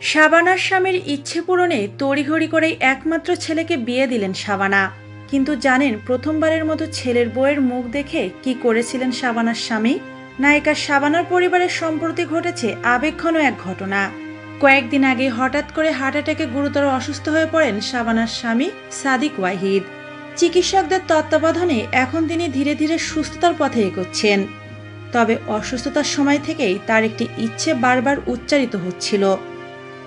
শাবানার স্বামীর ইচ্ছে পূরণে তড়িঘড়ি করেই একমাত্র ছেলেকে বিয়ে দিলেন শাবানা। কিন্তু জানেন, প্রথমবারের মতো ছেলের বউয়ের মুখ দেখে কি করেছিলেন শাবানার স্বামী? নায়িকা শাবানার পরিবারের সম্প্রতি ঘটেছে আবেগঘন এক ঘটনা। কয়েকদিন আগে হঠাৎ করে হার্ট অ্যাটাকে গুরুতর অসুস্থ হয়ে পড়েন শাবানার স্বামী সাদিক ওয়াহিদ। চিকিৎসকদের তত্ত্বাবধানে এখন তিনি ধীরে ধীরে সুস্থতার পথে এগোচ্ছেন। তবে অসুস্থতার সময় থেকেই তার একটি ইচ্ছে বারবার উচ্চারিত হচ্ছিল।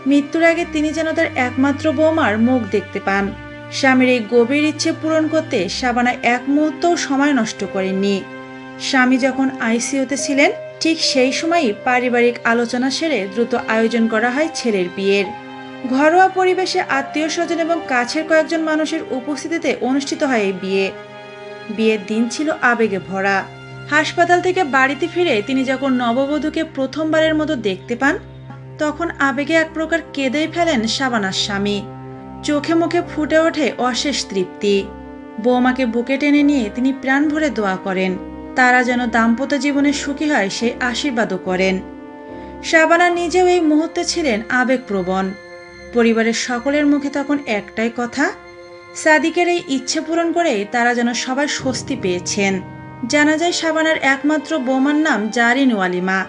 মৃত্যুর আগে তিনি যেন তার একমাত্র বৌমার মুখ দেখতে পান। স্বামীর এই গভীর ইচ্ছে পূরণ করতে শাবানা এক মুহূর্তও সময় নষ্ট করেননি। স্বামী যখন আইসিইউতে ছিলেন, ঠিক সেই সময়ই পারিবারিক আলোচনা সেরে দ্রুত আয়োজন করা হয় ছেলের বিয়ের। ঘরোয়া পরিবেশে আত্মীয় স্বজন এবং কাছের কয়েকজন মানুষের উপস্থিতিতে অনুষ্ঠিত হয় এই বিয়ে। বিয়ের দিন ছিল আবেগে ভরা। হাসপাতাল থেকে বাড়িতে ফিরে তিনি যখন নববধূকে প্রথমবারের মতো দেখতে পান তখন আবেগে এক প্রকার কেঁদেই ফেলেন শাবানার স্বামী। চোখে মুখে ফুটে ওঠে অশেষ তৃপ্তি। বৌমাকে বুকে টেনে নিয়ে তিনি প্রাণ ভরে দোয়া করেন। তারা যেন দাম্পত্য জীবনে সুখী হয় সেই আশীর্বাদও করেন। শাবানা নিজেও এই মুহূর্তে ছিলেন আবেগপ্রবণ। পরিবারের সকলের মুখে তখন একটাই কথা, সাদিকের এই ইচ্ছে পূরণ করে তারা যেন সবাই স্বস্তি পেয়েছেন। জানা যায় শাবানার একমাত্র বৌমার নাম জারিন ওয়ালিমা।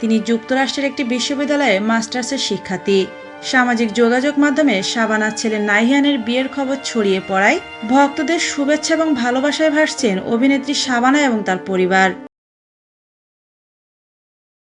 তিনি যুক্তরাষ্ট্রের একটি বিশ্ববিদ্যালয়ে মাস্টার্সের শিক্ষার্থী। সামাজিক যোগাযোগ মাধ্যমে শাবানার ছেলে নাইহানের বিয়ের খবর ছড়িয়ে পড়ায় ভক্তদের শুভেচ্ছা এবং ভালোবাসায় ভাসছেন অভিনেত্রী শাবানা এবং তার পরিবার।